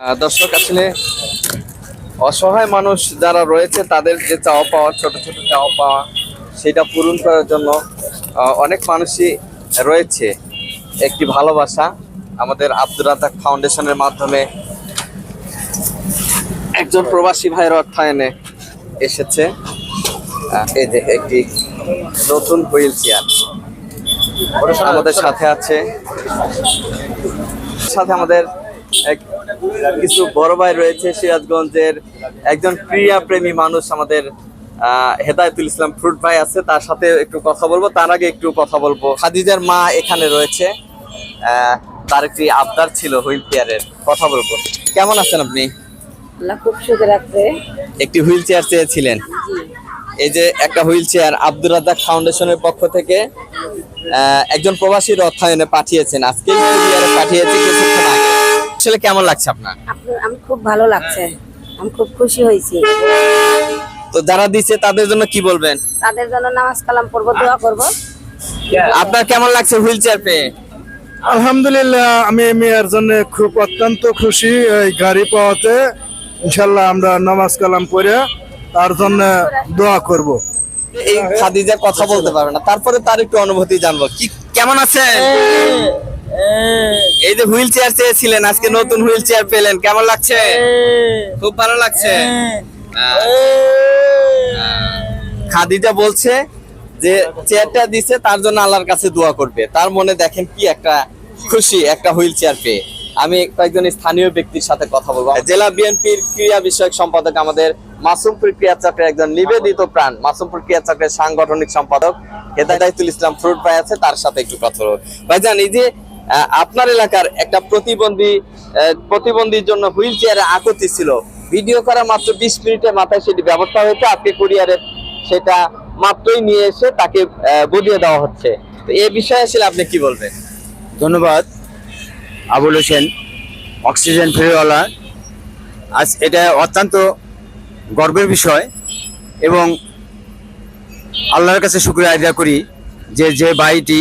দর্শক, আসলে অসহায় মানুষ যারা রয়েছে, তাদের যে চাওয়া পাওয়া, ছোট ছোট চাওয়া পাওয়া, সেটা পূরণ করার জন্য অনেক মানুষই রয়েছে। একটি ভালোবাসা আমাদের আব্দুর রাজাক ফাউন্ডেশনের মাধ্যমে একজন প্রবাসী ভাইয়ের অর্থায়নে এসেছে। এই যে একটি নতুন হুইল চেয়ার আমাদের সাথে আছে। সাথে আমাদের এক কিছু বড় ভাই রয়েছে সিরাজগঞ্জের একজন ক্রীড়া প্রেমী মানুষ আমাদের হেদায়েতুল ইসলাম ফ্রুট ভাই আছে তার সাথে একটু কথা বলব। তার আগে একটু কথা বলব। খাদিজার মা এখানে রয়েছে তার একটি আবদার ছিল হুইল চেয়ারের। কথা বলব। কেমন আছেন আপনি? খুব সুখে রাখছে। একটি হুইল চেয়ার চেয়েছিলেন। এই যে একটা হুইল চেয়ার আব্দুর রাজাক ফাউন্ডেশনের পক্ষ থেকে আহ, একজন প্রবাসীর অর্থায়নে পাঠিয়েছেন। আজকে পাঠিয়েছে কিছুক্ষণ আসলে কেমন লাগছে আপনার? আমি খুব ভালো লাগছে। আমি খুব খুশি হয়েছি। তো যারা দিছে তাদের জন্য কি বলবেন? তাদের জন্য নামাজ কালাম পড়ব দোয়া করব। আপনার কেমন লাগছে হুইল চেয়ার পেয়ে? আলহামদুলিল্লাহ আমি মেয়ের জন্য খুব অত্যন্ত খুশি এই গাড়ি পাওয়াতে। ইনশাল্লাহ আমরা নামাজ কালাম পড়ে তার জন্য দোয়া করব। এই খাদিজা কথা বলতে পারবে না। তারপরে তার একটু অনুভূতি জানব। কি কেমন আছেন? এই যে হুইল চেয়ার চেয়েছিলেন, আজকে নতুন হুইল চেয়ার পেলেন। কেমন লাগছে? খুব ভালো লাগছে। খাদিজা বলছে যে চেয়ারটা দিছে, তার জন্য আল্লাহর কাছে দোয়া করবে। তার মনে দেখেন কি একটা খুশি একটা হুইল চেয়ার পেয়ে। আমি কয়েকজন স্থানীয় ব্যক্তির সাথে কথা বলব। জেলা বিএনপির ক্রীড়া বিষয়ক সম্পাদক আমাদের মাসুমপুর ক্রিয়া চক্রের একজন নিবেদিত প্রাণ, মাসুমপুর ক্রিয়া চক্রের সাংগঠনিক সম্পাদক হেদায়তুল ইসলাম ফ্রুট ভাই আছে, তার সাথে একটু কথা বলব। ভাইজান, এই যে আপনার এলাকার একটা প্রতিবন্ধী প্রতিবন্ধীর জন্য হুইল চেয়ারে আকতি ছিল। ভিডিও করা মাত্র বিশ মিনিটের মাথায় সেটি ব্যবস্থা হয়েছে। আজকে কুরিয়ারে সেটা মাত্রই নিয়ে এসে তাকে বুঝিয়ে দেওয়া হচ্ছে। তো এই বিষয়ে আসলে আপনি কি বলবেন? ধন্যবাদ। আবুল হোসেন, অক্সিজেন ফেরিওয়ালা। আজ এটা অত্যন্ত গর্বের বিষয় এবং আল্লাহর কাছে শুক্রিয়া আদায় করি যে যে বাড়িটি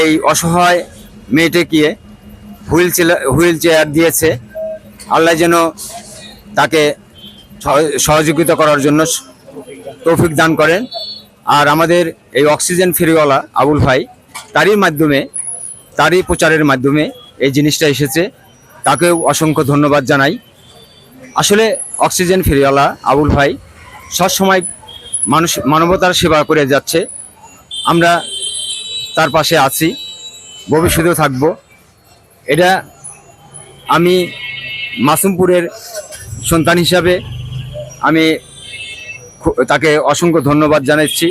এই অসহায় মেয়েটিকে হুইল হুইল চেয়ার দিয়েছে। আল্লাহ যেন তাকে সহ- সহযোগিতা করার জন্য তৌফিক দান করেন। আর আমাদের এই অক্সিজেন ফেরিওয়ালা আবুল ভাই, তারই মাধ্যমে, তারই প্রচারের মাধ্যমে এই জিনিসটা এসেছে। তাকেও অসংখ্য ধন্যবাদ জানাই। আসলে অক্সিজেন ফেরিওয়ালা আবুল ভাই সবসময় মানুষ, মানবতার সেবা করে যাচ্ছে। আমরা তার পাশে আছি। ভবিষ্যতেও থাকব। এটা আমি মাসুমপুরের সন্তান হিসাবে আমি তাকে অসংখ্য ধন্যবাদ জানাচ্ছি।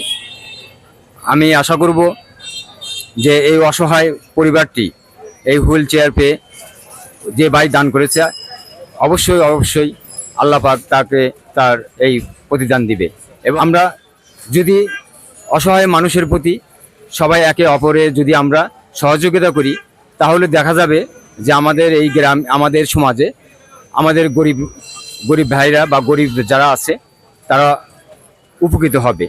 আমি আশা করব যে এই অসহায় পরিবারটি এই হুইল চেয়ার পেয়ে যে ভাই দান করেছে, অবশ্যই অবশ্যই আল্লাহ পাক তাকে তার এই প্রতিদান দিবে। এবং আমরা যদি অসহায় মানুষের প্রতি সবাই একে অপরে যদি আমরা সহযোগিতা করি, তাহলে দেখা যাবে যে আমাদের এই গ্রাম, আমাদের সমাজে আমাদের গরিব গরিব ভাইরা বা গরিব যারা আছে, তারা উপকৃত হবে।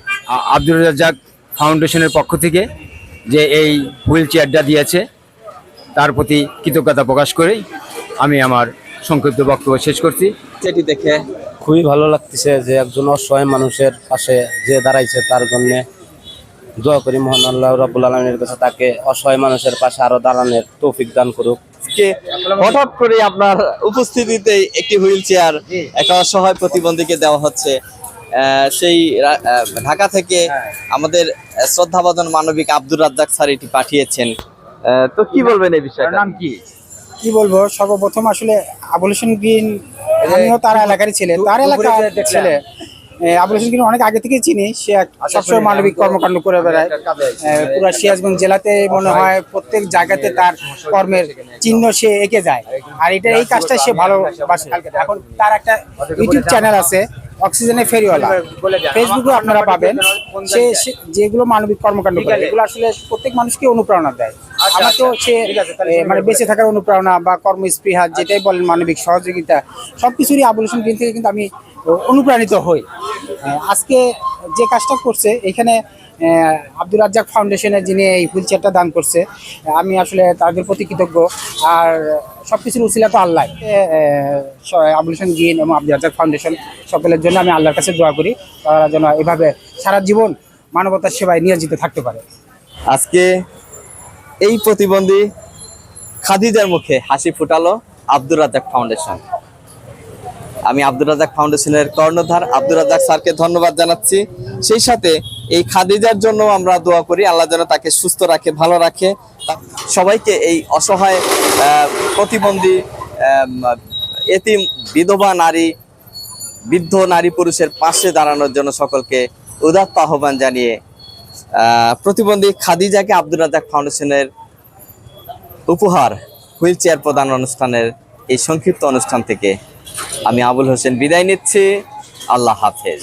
আব্দুর রাজ্জাক ফাউন্ডেশনের পক্ষ থেকে যে এই হুইল চেয়ারটা দিয়েছে, তার প্রতি কৃতজ্ঞতা প্রকাশ করেই আমি আমার সংক্ষিপ্ত বক্তব্য শেষ করছি। সেটি দেখে খুবই ভালো লাগতেছে যে একজন অসহায় মানুষের পাশে যে দাঁড়াইছে, তার জন্য দোয়া করি মহান আল্লাহ রাবুল আলমীর কাছে তাকে অসহায় মানুষের পাশে আরও দাঁড়ানোর তৌফিক দান করুক। হঠাৎ করে আপনার উপস্থিতিতে একটি হুইল চেয়ার একটা অসহায় প্রতিবন্ধীকে দেওয়া হচ্ছে। আহ, সেই ঢাকা থেকে আমাদের আহ, শ্রদ্ধাভাজন মানবিক আব্দুর রাজ্জাক স্যার এটি পাঠিয়েছেন। আহ, তো কি বলবেন এই বিষয়ে নাম কি? কি বলব? সর্বপ্রথম আসলে আবুল হোসেন গ্রিন আমিও তার এলাকারই ছেলে। তার এলাকার ছেলে। আবুল হোসেন গ্রিন অনেক আগে থেকে চিনি। সে এক সবসময় মানবিক কর্মকাণ্ড করে বেড়ায়। পুরা সিরাজগঞ্জ জেলাতে মনে হয় প্রত্যেক জায়গাতে তার কর্মের চিহ্ন সে এঁকে যায়। আর এটা এই কাজটা সে ভালোবাসে। এখন তার একটা ইউটিউব চ্যানেল আছে অক্সিজেনের ফেরিওয়ালা ফেসবুকে আপনারা পাবেন। সে সে যেগুলো মানবিক কর্মকাণ্ড করে এগুলো আসলে প্রত্যেক মানুষকে অনুপ্রেরণা দেয়। আমার তো সে এ, মানে বেঁচে থাকার অনুপ্রেরণা বা কর্মস্পৃহা যেটাই বলেন মানবিক সহযোগিতা সব কিছুরই আবুল হোসেন গ্রিন থেকে কিন্তু আমি অনুপ্রাণিত হই। আজকে যে কাজটা করছে এখানে আহ, আব্দুর রাজ্জাক ফাউন্ডেশনে যিনি এই হুইল চেয়ারটা দান করছে আমি আসলে তাদের প্রতি কৃতজ্ঞ। আর সব কিছুর উচিলা তো আল্লাহ। আবুল হোসেন গিন এবং আব্দুর রাজ্জাক ফাউন্ডেশন সকলের জন্য আমি আল্লাহর কাছে দোয়া করি তারা যেন এভাবে সারা জীবন মানবতার সেবায় নিয়োজিত থাকতে পারে। আজকে এই প্রতিবন্ধী খাদিজার মুখে হাসি ফুটালো আব্দুর রাজাক ফাউন্ডেশন। আমি আব্দুর রাজাক ফাউন্ডেশনের কর্ণধার আব্দুর রাজাক স্যারকে ধন্যবাদ জানাচ্ছি। সেই সাথে এই খাদিজার জন্য আমরা দোয়া করি, আল্লাহ যেন তাকে সুস্থ রাখে, ভালো রাখে। সবাইকে এই অসহায় প্রতিবন্ধী এতিম, বিধবা নারী, বৃদ্ধ নারী পুরুষের পাশে দাঁড়ানোর জন্য সকলকে উদাত্ত আহ্বান জানিয়ে প্রতিবন্ধী খাদিজাকে আব্দুল রাজাক ফাউন্ডেশনের উপহার হুইল চেয়ার প্রদান অনুষ্ঠানের এই সংক্ষিপ্ত অনুষ্ঠান থেকে আমি আবুল হোসেন বিদায় নিচ্ছি। আল্লাহ হাফেজ।